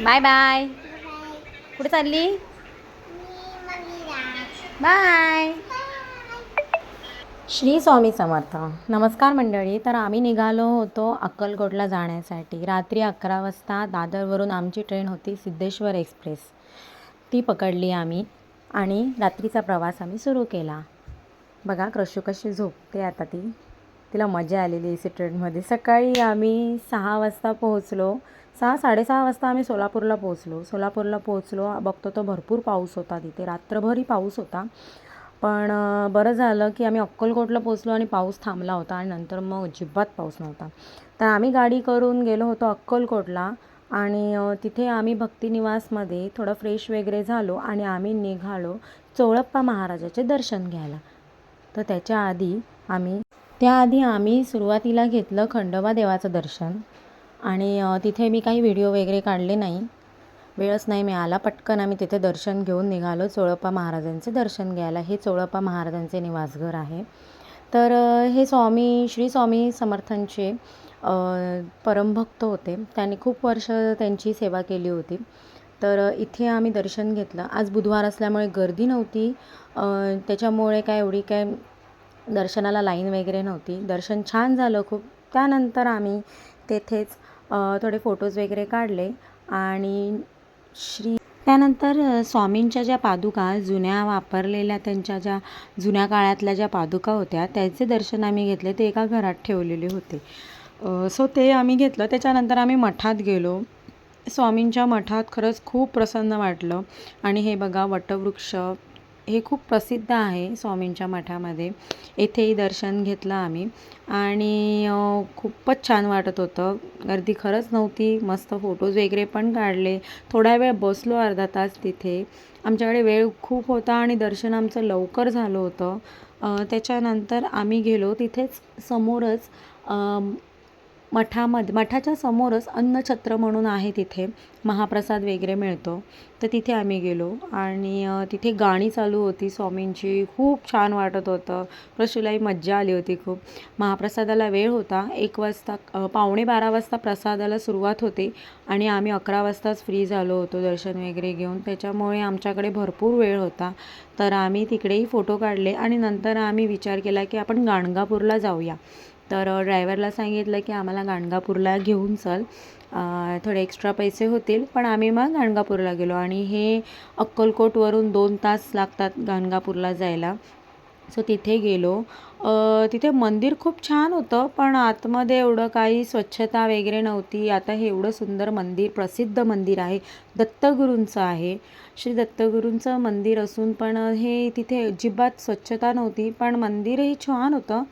Bye bye. कुठे चालली? Bye. Shri Swami Samarth. नमस्कार मंडळी. तर आम्ही निघालो होतो अक्कलकोटला जाण्यासाठी. रात्री अकरा वाजता दादरवरून आमची ट्रेन होती सिद्धेश्वर एक्सप्रेस. ती पकडली आम्ही आणि रात्रीचा प्रवास आम्ही सुरू केला. बघा क्रशू कशी झोपते आता ती. तिला मजा आलेली ए सी ट्रेनमध्ये सकाळी आम्ही सहा वाजता पोहोचलो. सहा साडेसहा वाजता आम्ही सोलापूरला पोहोचलो. सोलापूरला पोहोचलो. बघतो तो भरपूर पाऊस होता तिथे. रात्रभरही पाऊस होता. पण बरं झालं की आम्ही अक्कलकोटला पोचलो आणि पाऊस थांबला होता आणि नंतर मग अजिबात पाऊस नव्हता. तर आम्ही गाडी करून गेलो होतो अक्कलकोटला आणि तिथे आम्ही भक्तिनिवासमध्ये थोडं फ्रेश वगैरे झालो आणि आम्ही निघालो चोळप्पा महाराजाचे दर्शन घ्यायला. तर त्याच्या आधी आम्ही त्याआधी आम्ही सुरुवातीला घेतलं खंडोबा देवाचं दर्शन. आणि तिथे मी काही व्हिडिओ वगैरे काढले नाही. वेळच नाही मिळाला. पटकन आम्ही तिथे दर्शन घेऊन निघालो चोळप्पा महाराजांचे दर्शन घ्यायला. हे चोळप्पा महाराजांचे निवासघर आहे. तर हे स्वामी श्री स्वामी समर्थांचे परमभक्त होते. त्यांनी खूप वर्ष त्यांची सेवा केली होती. तर इथे आम्ही दर्शन घेतलं. आज बुधवार असल्यामुळे गर्दी नव्हती. त्याच्यामुळे काय एवढी काय दर्शनाला लाईन वगैरे नव्हती. दर्शन छान झालं खूप. त्यानंतर आम्ही तेथेच थोडे फोटोज वगैरे काढले आणि श्री त्यानंतर स्वामींच्या ज्या पादुका जुन्या वापरलेल्या त्यांच्या ज्या जुन्या काळातल्या ज्या पादुका होत्या त्याचे दर्शन आम्ही घेतले. ते एका घरात ठेवलेले होते. सो ते आम्ही घेतलं. त्याच्यानंतर आम्ही मठात गेलो. स्वामींच्या मठात खरंच खूप प्रसन्न वाटलं. आणि हे बघा वटवृक्ष हे खूप प्रसिद्ध आहे स्वामींच्या मठामध्ये. येथेही दर्शन घेतलं आम्ही. आणि खूपच छान वाटत होतं. गर्दी खरंच नव्हती. मस्त फोटोज वगैरे पण काढले. थोडा वेळ बसलो अर्धा तास तिथे. आमच्याकडे वेळ खूप होता आणि दर्शन आमचं लवकर झालं होतं. त्याच्यानंतर आम्ही गेलो तिथेच समोरच मठामध्ये मठाच्या समोरच अन्नछत्र म्हणून आहे तिथे. महाप्रसाद वगैरे मिळतो. तर तिथे आम्ही गेलो आणि तिथे गाणी चालू होती स्वामींची. खूप छान वाटत होतं. प्रशुलाही मज्जा आली होती खूप. महाप्रसादाला वेळ होता. एक वाजता पावणे बारा वाजता प्रसादाला सुरुवात होते आणि आम्ही अकरा वाजताच फ्री झालो होतो दर्शन वगैरे घेऊन. त्याच्यामुळे आमच्याकडे भरपूर वेळ होता. तर आम्ही तिकडेही फोटो काढले आणि नंतर आम्ही विचार केला की आपण गाणगापूरला जाऊया. तर ड्रायव्हरला सांगितलं की आम्हाला गाणगापूरला घेऊन चल. थोडे एक्स्ट्रा पैसे होतील पण आम्ही मग गाणगापूरला गेलो आणि हे अक्कलकोटवरून दोन तास लागतात गाणगापूरला जायला. सो तिथे गेलो. तिथे मंदिर खूप छान होतं पण आतमध्ये एवढं काही स्वच्छता वगैरे नव्हती. आता हे एवढं सुंदर मंदिर प्रसिद्ध मंदिर आहे. दत्तगुरूंचं आहे. श्री दत्तगुरूंचं मंदिर असून पण हे तिथे अजिबात स्वच्छता नव्हती पण मंदिरही छान होतं.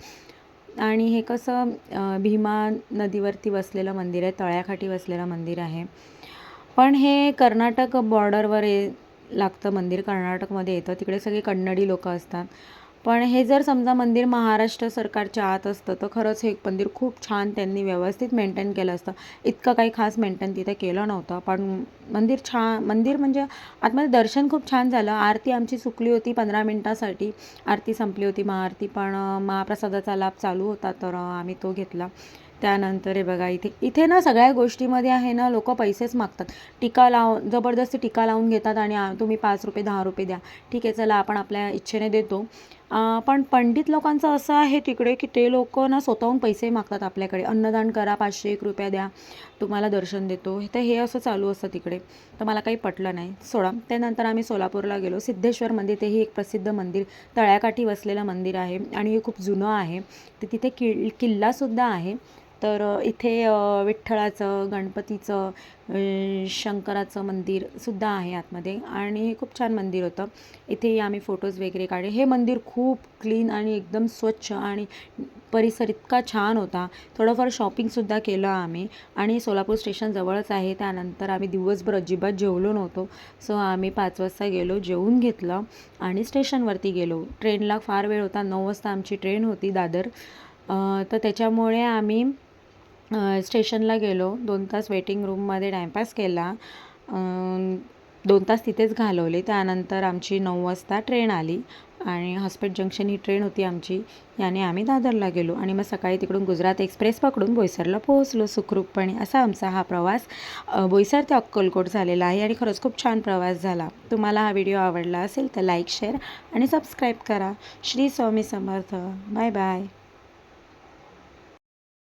आणि हे कसं भीमा नदीवरती वसलेलं मंदिर आहे तळ्याखाटी वसलेलं मंदिर आहे. पण हे कर्नाटक बॉर्डरवर ये लागतं मंदिर. कर्नाटकमध्ये येतं. तिकडे सगळे कन्नडी लोक असतात. पण हे जर समजा मंदिर महाराष्ट्र सरकारच्या आत असतं तर खरंच हे मंदिर खूप छान त्यांनी व्यवस्थित मेंटेन केलं असतं. इतकं काही खास मेंटेन तिथे केलं नव्हतं. पण मंदिर छान मंदिर म्हणजे आतमध्ये दर्शन खूप छान झालं. आरती आमची चुकली होती पंधरा मिनटासाठी. आरती संपली होती. महाआरती पण महाप्रसादाचा लाभ चालू होता तर आम्ही तो घेतला. त्यानंतर हे बघा इथे इथे ना सगळ्या गोष्टीमध्ये आहे ना लोक पैसेच मागतात. टीका लाव जबरदस्ती टीका लावून घेतात आणि तुम्ही पाच रुपये दहा रुपये द्या. ठीक आहे चला आपण आपल्या इच्छेने देतो. पण पंडित लोकांचं असं आहे तिकडे की ते लोक ना स्वतःहून पैसे मागतात आपल्याकडे. अन्नदान करा पाचशे एक रुपया द्या तुम्हाला दर्शन देतो. तर हे असं चालू असतं तिकडे. तर मला काही पटलं नाही. सोडा. त्यानंतर आम्ही सोलापूरला गेलो. सिद्धेश्वर मंदिर तेही एक प्रसिद्ध मंदिर. तळ्याकाठी वसलेलं मंदिर आहे आणि हे खूप जुनं आहे. तर तिथे कि किल्लासुद्धा आहे. तर इथे विठ्ठलाचं गणपतीचं शंकराचं मंदिरसुद्धा आहे आतमध्ये आणि खूप छान मंदिर होतं. इथेही आम्ही फोटोज वगैरे काढले. हे मंदिर खूप क्लीन आणि एकदम स्वच्छ आणि परिसर इतका छान होता. थोडंफार शॉपिंगसुद्धा केलं आम्ही आणि सोलापूर स्टेशन जवळच आहे. त्यानंतर आम्ही दिवसभर अजिबात जेवलो नव्हतो. सो आम्ही पाच वाजता गेलो जेवून घेतलं आणि स्टेशनवरती गेलो. ट्रेनला फार वेळ होता. नऊ वाजता आमची ट्रेन होती दादर. तर त्याच्यामुळे आम्ही स्टेशनला गेलो. दोन तास वेटिंग रूममध्ये टाईमपास केला. दोन तास तिथेच घालवले. त्यानंतर आमची नऊ वाजता ट्रेन आली आणि हॉस्पेट जंक्शन ही ट्रेन होती आमची. याने आम्ही दादरला गेलो आणि मग सकाळी तिकडून गुजरात एक्सप्रेस पकडून बोईसरला पोहोचलो सुखरूपपणे. असा आमचा हा प्रवास बोईसर ते अक्कलकोट झालेला आहे आणि खरंच खूप छान प्रवास झाला. तुम्हाला हा व्हिडिओ आवडला असेल तर लाईक शेअर आणि सबस्क्राईब करा. श्री स्वामी समर्थ. Bye bye